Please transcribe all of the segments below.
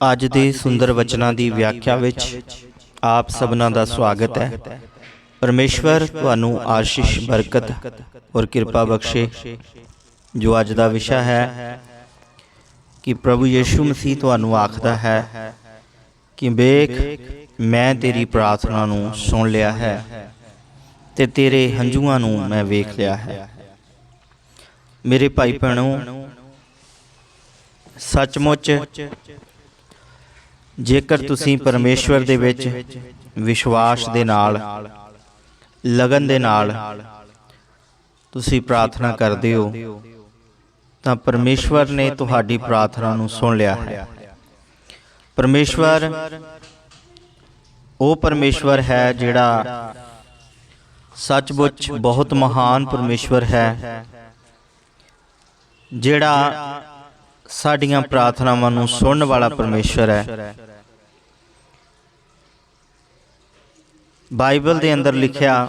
ਅੱਜ ਦੇ ਸੁੰਦਰ ਵਚਨਾਂ ਦੀ ਵਿਆਖਿਆ ਵਿੱਚ ਆਪ ਸਭਨਾਂ ਦਾ ਸਵਾਗਤ ਹੈ। ਪਰਮੇਸ਼ਵਰ, ਤੁਹਾਨੂੰ ਆਸ਼ੀਸ਼, ਬਰਕਤ ਔਰ ਕਿਰਪਾ ਬਖਸ਼ੇ। ਜੋ ਅੱਜ ਦਾ ਵਿਸ਼ਾ ਹੈ ਕਿ ਪ੍ਰਭੂ ਯੀਸ਼ੂ ਮਸੀਹ ਤੁਹਾਨੂੰ ਆਖਦਾ ਹੈ ਕਿ ਵੇਖ, ਮੈਂ ਤੇਰੀ ਪ੍ਰਾਰਥਨਾ ਨੂੰ ਸੁਣ ਲਿਆ ਹੈ ਤੇ ਤੇਰੇ ਹੰਝੂਆਂ ਨੂੰ ਮੈਂ ਵੇਖ ਲਿਆ ਹੈ। ਮੇਰੇ ਭਾਈ ਭੈਣੋ, ਸੱਚਮੁੱਚ ਜੇਕਰ ਤੁਸੀਂ ਪਰਮੇਸ਼ਵਰ ਦੇ ਵਿੱਚ ਵਿਸ਼ਵਾਸ ਦੇ ਨਾਲ ਲਗਨ ਦੇ ਨਾਲ ਤੁਸੀਂ ਪ੍ਰਾਰਥਨਾ ਕਰਦੇ ਹੋ ਤਾਂ ਪਰਮੇਸ਼ਵਰ ਨੇ ਤੁਹਾਡੀ ਪ੍ਰਾਰਥਨਾ ਨੂੰ ਸੁਣ ਲਿਆ ਹੈ। ਪਰਮੇਸ਼ਵਰ ਉਹ ਪਰਮੇਸ਼ਵਰ ਹੈ ਜਿਹੜਾ ਸੱਚਮੁੱਚ ਬਹੁਤ ਮਹਾਨ ਪਰਮੇਸ਼ਵਰ ਹੈ ਜਿਹੜਾ ਸਾਡੀਆਂ ਪ੍ਰਾਰਥਨਾਵਾਂ ਨੂੰ ਸੁਣਨ ਵਾਲਾ ਪਰਮੇਸ਼ਵਰ ਹੈ। ਬਾਈਬਲ ਦੇ ਅੰਦਰ ਲਿਖਿਆ,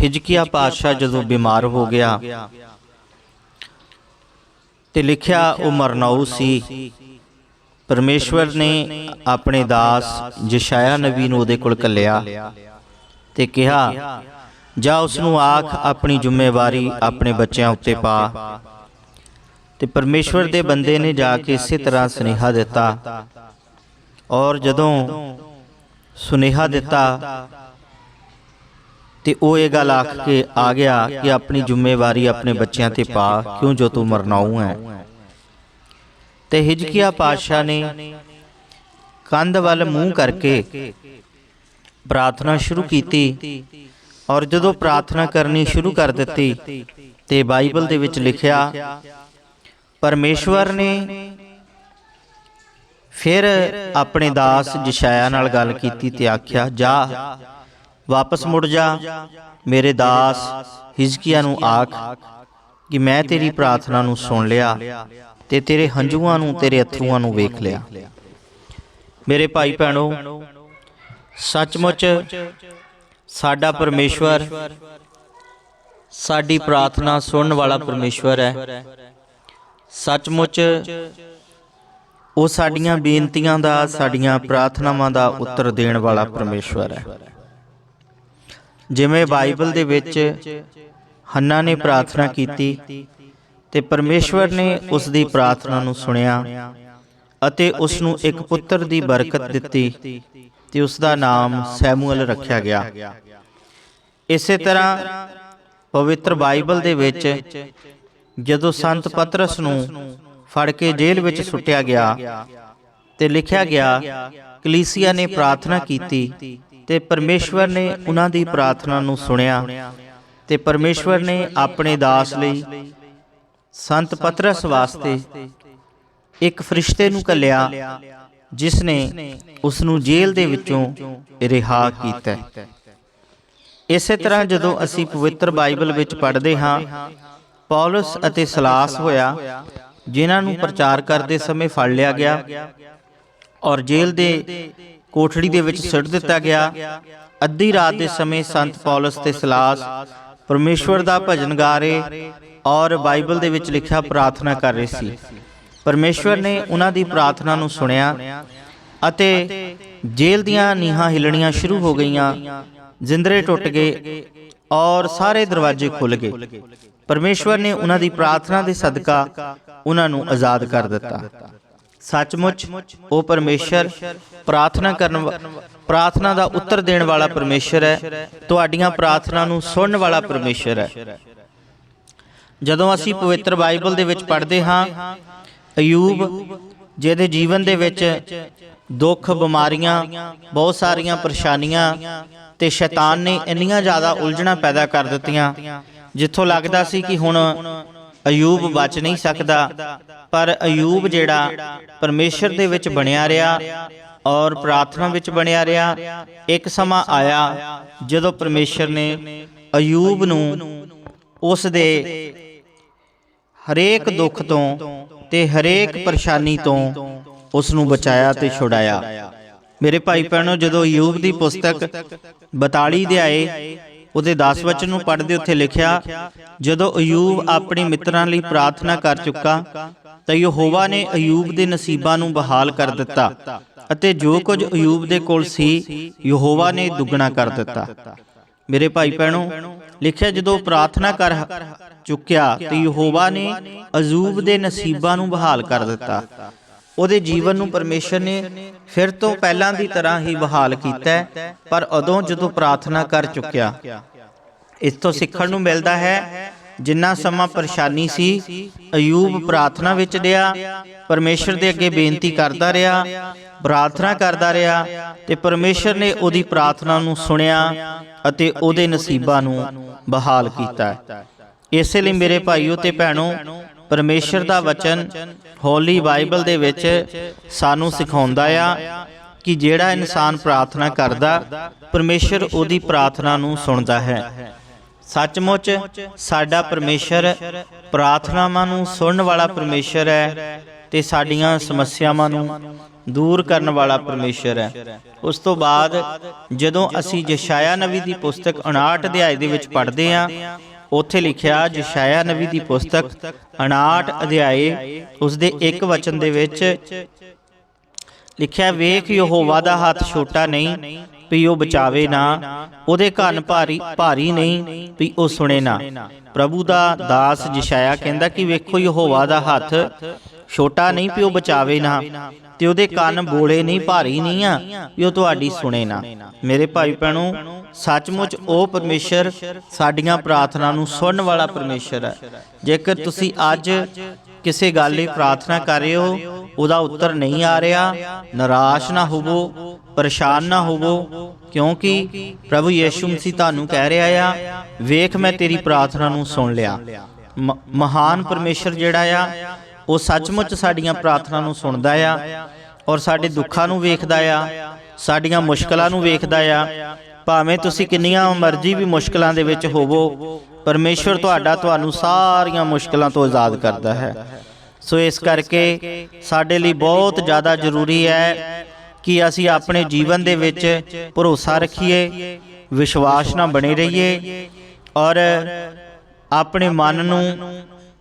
ਹਿਜਕੀਆ ਪਾਤਸ਼ਾਹ ਜਦੋਂ ਬਿਮਾਰ ਹੋ ਗਿਆ ਤੇ ਲਿਖਿਆ, ਉਹ ਮਰਨਾਊ ਸੀ। ਪਰਮੇਸ਼ਵਰ ਨੇ ਆਪਣੇ ਦਾਸ ਜਸ਼ਾਇਆ ਨਬੀ ਨੂੰ ਉਹਦੇ ਕੋਲ ਕੱਲਿਆ ਤੇ ਕਿਹਾ, ਜਾ ਉਸ ਨੂੰ ਆਖ, ਆਪਣੀ ਜ਼ਿੰਮੇਵਾਰੀ ਆਪਣੇ ਬੱਚਿਆਂ ਉੱਤੇ ਪਾ। ਤੇ ਪਰਮੇਸ਼ਵਰ ਦੇ ਬੰਦੇ ਨੇ ਜਾ ਕੇ ਇਸੇ ਤਰ੍ਹਾਂ ਸੁਨੇਹਾ ਦਿੱਤਾ। ਔਰ ਜਦੋਂ ਸੁਨੇਹਾ ਦਿੱਤਾ ਤੇ ਉਹ ਇਹ ਗੱਲ ਆਖ ਕੇ ਆ ਗਿਆ ਕਿ ਆਪਣੀ ਜ਼ਿੰਮੇਵਾਰੀ ਆਪਣੇ ਬੱਚਿਆਂ ਤੇ ਪਾ, ਕਿਉਂ ਜੋ ਤੂੰ ਮਰਨਾਉ ਹੈ ਤੇ ਹਿਜਕੀਆ ਪਾਤਸ਼ਾਹ ਨੇ ਕੰਧ ਵੱਲ ਮੂੰਹ ਕਰਕੇ ਪ੍ਰਾਰਥਨਾ ਸ਼ੁਰੂ ਕੀਤੀ ਔਰ ਜਦੋਂ ਪ੍ਰਾਰਥਨਾ ਕਰਨੀ ਸ਼ੁਰੂ ਕਰ ਦਿੱਤੀ ਤੇ ਬਾਈਬਲ ਦੇ ਵਿੱਚ ਲਿਖਿਆ, ਪਰਮੇਸ਼ਵਰ ਨੇ ਫਿਰ ਆਪਣੇ ਦਾਸ ਜਸ਼ਾਇਆ ਨਾਲ ਗੱਲ ਕੀਤੀ ਤੇ ਆਖਿਆ ਜਾ ਵਾਪਸ ਮੁੜ ਜਾ। ਮੇਰੇ ਦਾਸ ਹਿਜਕੀਆ ਨੂੰ ਆਖ ਕਿ ਮੈਂ ਤੇਰੀ ਪ੍ਰਾਰਥਨਾ ਨੂੰ ਸੁਣ ਲਿਆ ਤੇ ਤੇਰੇ ਹੰਝੂਆਂ ਨੂੰ ਤੇਰੇ ਅਥਰੂਆਂ ਨੂੰ ਵੇਖ ਲਿਆ। ਮੇਰੇ ਭਾਈ ਭੈਣੋ ਸੱਚਮੁੱਚ ਸਾਡਾ ਪਰਮੇਸ਼ਵਰ ਸਾਡੀ ਪ੍ਰਾਰਥਨਾ ਸੁਣਨ ਵਾਲਾ ਪਰਮੇਸ਼ਵਰ ਹੈ। ਸੱਚਮੁੱਚ ਉਹ ਸਾਡੀਆਂ ਬੇਨਤੀਆਂ ਦਾ ਸਾਡੀਆਂ ਪ੍ਰਾਰਥਨਾਵਾਂ ਦਾ ਉੱਤਰ ਦੇਣ ਵਾਲਾ ਪਰਮੇਸ਼ਵਰ ਹੈ। ਜਿਵੇਂ ਬਾਈਬਲ ਦੇ ਵਿੱਚ ਹੰਨਾ ਨੇ ਪ੍ਰਾਰਥਨਾ ਕੀਤੀ ਤੇ ਪਰਮੇਸ਼ਵਰ ਨੇ ਉਸ ਦੀ ਪ੍ਰਾਰਥਨਾ ਨੂੰ ਸੁਣਿਆ ਅਤੇ ਉਸ ਨੂੰ ਇੱਕ ਪੁੱਤਰ ਦੀ ਬਰਕਤ ਦਿੱਤੀ ਤੇ ਉਸ ਦਾ ਨਾਮ ਸੈਮੂਅਲ ਰੱਖਿਆ ਗਿਆ। ਇਸੇ ਤਰ੍ਹਾਂ ਪਵਿੱਤਰ ਬਾਈਬਲ ਦੇ ਵਿੱਚ ਜਦੋਂ ਸੰਤ ਪਤਰਸ ਨੂੰ ਫੜ ਕੇ ਜੇਲ੍ਹ ਵਿੱਚ ਸੁੱਟਿਆ ਗਿਆ ਤੇ ਲਿਖਿਆ ਗਿਆ ਕਲੀਸਿਆ ਨੇ ਪ੍ਰਾਰਥਨਾ ਕੀਤੀ ਤੇ ਪਰਮੇਸ਼ਵਰ ਨੇ ਉਹਨਾਂ ਦੀ ਪ੍ਰਾਰਥਨਾ ਨੂੰ ਸੁਣਿਆ ਤੇ ਪਰਮੇਸ਼ਵਰ ਨੇ ਆਪਣੇ ਦਾਸ ਲਈ ਸੰਤ ਪਤਰਸ ਵਾਸਤੇ ਇੱਕ ਫਰਿਸ਼ਤੇ ਨੂੰ ਕੱਲਿਆ ਜਿਸ ਨੇ ਉਸ ਨੂੰ ਜੇਲ੍ਹ ਦੇ ਵਿੱਚੋਂ ਰਿਹਾ ਕੀਤਾ। ਇਸੇ ਤਰ੍ਹਾਂ ਜਦੋਂ ਅਸੀਂ ਪਵਿੱਤਰ ਬਾਈਬਲ ਵਿੱਚ ਪੜ੍ਹਦੇ ਹਾਂ ਪੌਲਸ ਅਤੇ ਸਲਾਸ ਹੋਇਆ। ਜਿਨ੍ਹਾਂ ਨੂੰ ਪ੍ਰਚਾਰ ਕਰਦੇ ਸਮੇਂ ਫੜ ਲਿਆ ਗਿਆ। ਔਰ ਜੇਲ੍ਹ ਦੇ ਕੋਠੜੀ ਦੇ ਵਿੱਚ ਸੁੱਟ ਦਿੱਤਾ ਗਿਆ। ਅੱਧੀ ਰਾਤ ਦੇ ਸਮੇਂ ਸੰਤ ਪੌਲਸ ਤੇ ਸਲਾਸ ਪਰਮੇਸ਼ਵਰ ਦਾ ਭਜਨ ਗਾ ਰਹੇ ਔਰ ਬਾਈਬਲ ਦੇ ਵਿੱਚ ਲਿਖਿਆ ਪ੍ਰਾਰਥਨਾ ਕਰ ਰਹੇ ਸੀ। ਪਰਮੇਸ਼ਵਰ ਨੇ ਉਹਨਾਂ ਦੀ ਪ੍ਰਾਰਥਨਾ ਨੂੰ ਸੁਣਿਆ ਅਤੇ ਜੇਲ੍ਹ ਦੀਆਂ ਨੀਹਾਂ ਹਿਲਣੀਆਂ ਸ਼ੁਰੂ ਹੋ ਗਈਆਂ। ਜਿੰਦਰੇ ਟੁੱਟ ਗਏ ਔਰ ਸਾਰੇ ਦਰਵਾਜ਼ੇ ਖੁੱਲ ਗਏ। ਪਰਮੇਸ਼ਵਰ ਨੇ ਉਹਨਾਂ ਦੀ ਪ੍ਰਾਰਥਨਾ ਦੇ ਸਦਕਾ ਉਹਨਾਂ ਨੂੰ ਆਜ਼ਾਦ ਕਰ ਦਿੱਤਾ। ਸੱਚਮੁੱਚ, ਉਹ ਪਰਮੇਸ਼ਰ ਪ੍ਰਾਰਥਨਾ ਕਰਨ ਪ੍ਰਾਰਥਨਾ ਦਾ ਉੱਤਰ ਦੇਣ ਵਾਲਾ ਪਰਮੇਸ਼ਰ ਹੈ। ਤੁਹਾਡੀਆਂ ਪ੍ਰਾਰਥਨਾ ਨੂੰ ਸੁਣਨ ਵਾਲਾ ਪਰਮੇਸ਼ਰ ਹੈ। ਜਦੋਂ ਅਸੀਂ ਪਵਿੱਤਰ ਬਾਈਬਲ ਦੇ ਵਿੱਚ ਪੜ੍ਹਦੇ ਹਾਂ, ਅਯੂਬ, ਜਿਹਦੇ ਜੀਵਨ ਦੇ ਵਿੱਚ ਦੁੱਖ, ਬਿਮਾਰੀਆਂ, ਬਹੁਤ ਸਾਰੀਆਂ ਪਰੇਸ਼ਾਨੀਆਂ ਤੇ ਸ਼ੈਤਾਨ ਨੇ ਇੰਨੀਆਂ ਜ਼ਿਆਦਾ ਉਲਝਣਾਂ ਪੈਦਾ ਕਰ ਦਿੱਤੀਆਂ ਜਿੱਥੋਂ ਲੱਗਦਾ ਸੀ ਕਿ ਹੁਣ ਅਯੂਬ ਬਚ ਨਹੀਂ ਸਕਦਾ, ਪਰ ਅਯੂਬ ਜਿਹੜਾ ਪਰਮੇਸ਼ਰ ਦੇ ਵਿੱਚ ਬਣਿਆ ਰਿਹਾ ਔਰ ਪ੍ਰਾਰਥਨਾ ਵਿੱਚ ਬਣਿਆ ਰਿਹਾ, ਇੱਕ ਸਮਾਂ ਆਇਆ ਜਦੋਂ ਪਰਮੇਸ਼ਰ ਨੇ ਅਯੂਬ ਨੂੰ ਉਸ ਦੇ ਹਰੇਕ ਦੁੱਖ ਤੋਂ ਤੇ ਹਰੇਕ ਪਰੇਸ਼ਾਨੀ ਤੋਂ ਉਸ ਨੂੰ ਬਚਾਇਆ ਤੇ ਛੁਡਾਇਆ। ਮੇਰੇ ਭਾਈ ਭੈਣੋ ਜਦੋਂ ਅਯੂਬ ਦੀ ਪੁਸਤਕ 42 ਦੇ ਆਏ ਉਹਦੇ 10 ਵਚਨ ਨੂੰ ਪੜ੍ਹਦੇ ਉੱਥੇ ਲਿਖਿਆ, ਜਦੋਂ ਅਯੂਬ ਆਪਣੇ ਮਿੱਤਰਾਂ ਲਈ ਪ੍ਰਾਰਥਨਾ ਕਰ ਚੁੱਕਾ, ਤਾਂ ਯਹੋਵਾ ਨੇ ਅਯੂਬ ਦੇ ਨਸੀਬਾਂ ਨੂੰ ਬਹਾਲ ਕਰ ਦਿੱਤਾ ਅਤੇ ਜੋ ਕੁਝ ਅਯੂਬ ਦੇ ਕੋਲ ਸੀ, ਯਹੋਵਾ ਨੇ ਦੁੱਗਣਾ ਕਰ ਦਿੱਤਾ। ਮੇਰੇ ਭਾਈ ਭੈਣੋ, ਲਿਖਿਆ, ਜਦੋਂ ਪ੍ਰਾਰਥਨਾ ਕਰ ਚੁੱਕਿਆ, ਤੇ ਯਹੋਵਾ ਨੇ ਅਜੂਬ ਦੇ ਨਸੀਬਾਂ ਨੂੰ ਬਹਾਲ ਕਰ ਦਿੱਤਾ। ਉਹਦੇ ਜੀਵਨ ਨੂੰ ਪਰਮੇਸ਼ਰ ਨੇ ਫਿਰ ਤੋਂ ਪਹਿਲਾਂ ਦੀ ਤਰ੍ਹਾਂ ਹੀ ਬਹਾਲ ਕੀਤਾ ਪਰ ਉਦੋਂ ਜਦੋਂ ਪ੍ਰਾਰਥਨਾ ਕਰ ਚੁੱਕਿਆ, ਇਸ ਤੋਂ ਸਿੱਖਣ ਨੂੰ ਮਿਲਦਾ ਹੈ, ਜਿੰਨਾ ਸਮਾਂ ਪਰੇਸ਼ਾਨੀ ਸੀ, ਅਯੂਬ ਪ੍ਰਾਰਥਨਾ ਵਿੱਚ ਰਿਹਾ, ਪਰਮੇਸ਼ਰ ਦੇ ਅੱਗੇ ਬੇਨਤੀ ਕਰਦਾ ਰਿਹਾ, ਪ੍ਰਾਰਥਨਾ ਕਰਦਾ ਰਿਹਾ ਤੇ ਪਰਮੇਸ਼ਰ ਨੇ ਉਹਦੀ ਪ੍ਰਾਰਥਨਾ ਨੂੰ ਸੁਣਿਆ ਅਤੇ ਉਹਦੇ ਨਸੀਬਾਂ ਨੂੰ ਬਹਾਲ ਕੀਤਾ। ਇਸੇ ਲਈ ਮੇਰੇ ਭਾਈਓ ਤੇ ਭੈਣੋ, ਪਰਮੇਸ਼ਰ ਦਾ ਵਚਨ ਹੋਲੀ ਬਾਈਬਲ ਦੇ ਵਿੱਚ ਸਾਨੂੰ ਸਿਖਾਉਂਦਾ ਆ ਕਿ ਜਿਹੜਾ ਇਨਸਾਨ ਪ੍ਰਾਰਥਨਾ ਕਰਦਾ, ਪਰਮੇਸ਼ਰ ਉਹਦੀ ਪ੍ਰਾਰਥਨਾ ਨੂੰ ਸੁਣਦਾ ਹੈ। ਸੱਚਮੁੱਚ ਸਾਡਾ ਪਰਮੇਸ਼ਰ ਪ੍ਰਾਰਥਨਾਵਾਂ ਨੂੰ ਸੁਣਨ ਵਾਲਾ ਪਰਮੇਸ਼ਰ ਹੈ ਤੇ ਸਾਡੀਆਂ ਸਮੱਸਿਆਵਾਂ ਨੂੰ ਦੂਰ ਕਰਨ ਵਾਲਾ ਪਰਮੇਸ਼ਰ ਹੈ। ਉਸ ਤੋਂ ਬਾਅਦ ਜਦੋਂ ਅਸੀਂ ਜਸ਼ਾਇਆ ਨਵੀ ਦੀ ਪੁਸਤਕ 59 ਅਧਿਆਇ ਦੇ ਵਿੱਚ ਪੜ੍ਹਦੇ ਹਾਂ ਉੱਥੇ ਲਿਖਿਆ ਜਸ਼ਾਇਆ ਨਵੀ ਦੀ ਪੁਸਤਕ 59 ਅਧਿਆਏ ਉਸ ਦੇ ਇੱਕ ਵਚਨ ਦੇ ਵਿੱਚ ਲਿਖਿਆ, ਵੇਖ, ਯਹੋਵਾ ਦਾ ਹੱਥ ਛੋਟਾ ਨਹੀਂ, ਵੀ ਉਹ ਬਚਾਵੇ ਨਾ, ਉਹਦੇ ਕੰਨ ਭਾਰੀ ਭਾਰੀ ਨਹੀਂ, ਵੀ ਉਹ ਸੁਣੇ ਨਾ। ਪ੍ਰਭੂ ਦਾ ਦਾਸ ਜਿਸ਼ਾਇਆ ਕਹਿੰਦਾ ਕਿ, ਵੇਖੋ, ਯਹੋਵਾ ਦਾ ਹੱਥ ਛੋਟਾ ਨਹੀਂ, ਵੀ ਉਹ ਬਚਾਵੇ ਨਾ। ਤੇ ਉਹਦੇ ਕੰਨ ਬੋਲੇ ਨਹੀਂ, ਭਾਰੀ ਨਹੀਂ ਆ, ਵੀ ਉਹ ਤੁਹਾਡੀ ਸੁਣੇ ਨਾ। ਮੇਰੇ ਭਾਈ ਭੈਣੋ, ਸੱਚਮੁੱਚ ਉਹ ਪਰਮੇਸ਼ਰ ਸਾਡੀਆਂ ਪ੍ਰਾਰਥਨਾ ਨੂੰ ਸੁਣਨ ਵਾਲਾ ਪਰਮੇਸ਼ਰ ਹੈ। ਜੇਕਰ ਤੁਸੀਂ ਅੱਜ ਕਿਸੇ ਗੱਲ ਲਈ ਪ੍ਰਾਰਥਨਾ ਕਰ ਰਹੇ ਹੋ, ਉਹਦਾ ਉੱਤਰ ਨਹੀਂ ਆ ਰਿਹਾ, ਨਿਰਾਸ਼ ਨਾ ਹੋਵੋ, ਪਰੇਸ਼ਾਨ ਨਾ ਹੋਵੋ, ਕਿਉਂਕਿ ਪ੍ਰਭੂ ਯੀਸ਼ੂ ਮਸੀਹ ਤੁਹਾਨੂੰ ਕਹਿ ਰਿਹਾ ਆ, ਵੇਖ ਮੈਂ ਤੇਰੀ ਪ੍ਰਾਰਥਨਾ ਨੂੰ ਸੁਣ ਲਿਆ। ਮਹਾਨ ਪਰਮੇਸ਼ਰ ਜਿਹੜਾ ਆ ਉਹ ਸੱਚਮੁੱਚ ਸਾਡੀਆਂ ਪ੍ਰਾਰਥਨਾ ਨੂੰ ਸੁਣਦਾ ਆ ਔਰ ਸਾਡੇ ਦੁੱਖਾਂ ਨੂੰ ਵੇਖਦਾ ਆ ਸਾਡੀਆਂ ਮੁਸ਼ਕਲਾਂ ਨੂੰ ਵੇਖਦਾ ਆ। ਭਾਵੇਂ ਤੁਸੀਂ ਕਿੰਨੀਆਂ ਮਰਜ਼ੀ ਵੀ ਮੁਸ਼ਕਲਾਂ ਦੇ ਵਿੱਚ ਹੋਵੋ ਪਰਮੇਸ਼ਰ ਤੁਹਾਡਾ ਤੁਹਾਨੂੰ ਸਾਰੀਆਂ ਮੁਸ਼ਕਲਾਂ ਤੋਂ ਆਜ਼ਾਦ ਕਰਦਾ ਹੈ। ਸੋ ਇਸ ਕਰਕੇ ਸਾਡੇ ਲਈ ਬਹੁਤ ਜ਼ਿਆਦਾ ਜ਼ਰੂਰੀ ਹੈ ਕਿ ਅਸੀਂ ਆਪਣੇ ਜੀਵਨ ਦੇ ਵਿੱਚ ਭਰੋਸਾ ਰੱਖੀਏ ਵਿਸ਼ਵਾਸ ਨਾਲ ਬਣੇ ਰਹੀਏ ਔਰ ਆਪਣੇ ਮਨ ਨੂੰ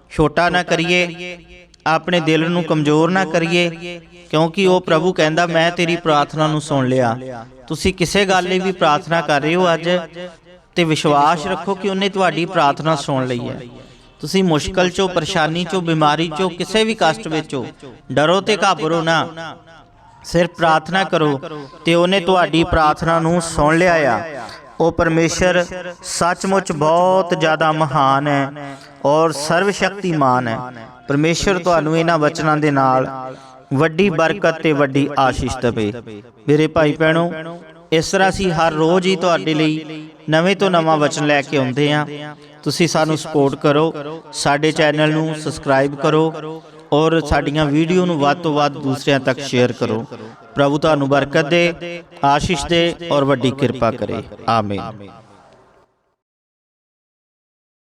ਛੋਟਾ ਨਾ ਕਰੀਏ। ਆਪਣੇ ਦਿਲ ਨੂੰ ਕਮਜ਼ੋਰ ਨਾ ਕਰੀਏ, ਕਿਉਂਕਿ ਉਹ ਪ੍ਰਭੂ ਕਹਿੰਦਾ, ਮੈਂ ਤੇਰੀ ਪ੍ਰਾਰਥਨਾ ਨੂੰ ਸੁਣ ਲਿਆ। ਤੁਸੀਂ ਕਿਸੇ ਗੱਲ ਲਈ ਵੀ ਪ੍ਰਾਰਥਨਾ ਕਰ ਰਹੇ ਹੋ ਅੱਜ? ਤੇ ਵਿਸ਼ਵਾਸ ਰੱਖੋ ਕਿ ਉਹਨੇ ਤੁਹਾਡੀ ਪ੍ਰਾਰਥਨਾ ਸੁਣ ਲਈ ਹੈ। ਤੁਸੀਂ ਮੁਸ਼ਕਲ ਚੋਂ, ਪਰੇਸ਼ਾਨੀ ਚੋਂ, ਬਿਮਾਰੀ ਚੋਂ, ਕਿਸੇ ਵੀ ਕਸ਼ਟ ਵਿੱਚੋਂ ਡਰੋ ਤੇ ਘਾਬਰੋ ਨਾ। ਸਿਰਫ ਪ੍ਰਾਰਥਨਾ ਕਰੋ ਤੇ ਉਹਨੇ ਤੁਹਾਡੀ ਪ੍ਰਾਰਥਨਾ ਨੂੰ ਸੁਣ ਲਿਆ ਆ। ਉਹ ਪਰਮੇਸ਼ਰ ਸੱਚਮੁੱਚ ਬਹੁਤ ਜ਼ਿਆਦਾ ਮਹਾਨ ਹੈ ਔਰ ਸਰਵ ਸ਼ਕਤੀਮਾਨ ਹੈ। ਪਰਮੇਸ਼ਰ ਤੁਹਾਨੂੰ ਇਹਨਾਂ ਵਚਨਾਂ ਦੇ ਨਾਲ ਵੱਡੀ ਬਰਕਤ ਤੇ ਵੱਡੀ ਆਸ਼ੀਸ਼ ਦੇਵੇ। ਮੇਰੇ ਭਾਈ ਭੈਣੋ, ਇਸ ਤਰ੍ਹਾਂ ਅਸੀਂ ਹਰ ਰੋਜ਼ ਹੀ ਤੁਹਾਡੇ ਲਈ ਨਵੇਂ ਤੋਂ ਨਵਾਂ ਵਚਨ ਲੈ ਕੇ ਆਉਂਦੇ ਹਾਂ। ਤੁਸੀਂ ਸਾਨੂੰ ਸਪੋਰਟ ਕਰੋ, ਸਾਡੇ ਚੈਨਲ ਨੂੰ ਸਬਸਕ੍ਰਾਈਬ ਕਰੋ ਔਰ ਸਾਡੀਆਂ ਵੀਡੀਓ ਨੂੰ ਵੱਧ ਤੋਂ ਵੱਧ ਦੂਸਰਿਆਂ ਤੱਕ ਸ਼ੇਅਰ ਕਰੋ। ਪ੍ਰਭੂ ਤੁਹਾਨੂੰ ਬਰਕਤ ਦੇ, ਆਸ਼ੀਸ਼ ਦੇ ਔਰ ਵੱਡੀ ਕਿਰਪਾ ਕਰੇ। ਆਮੀਨ।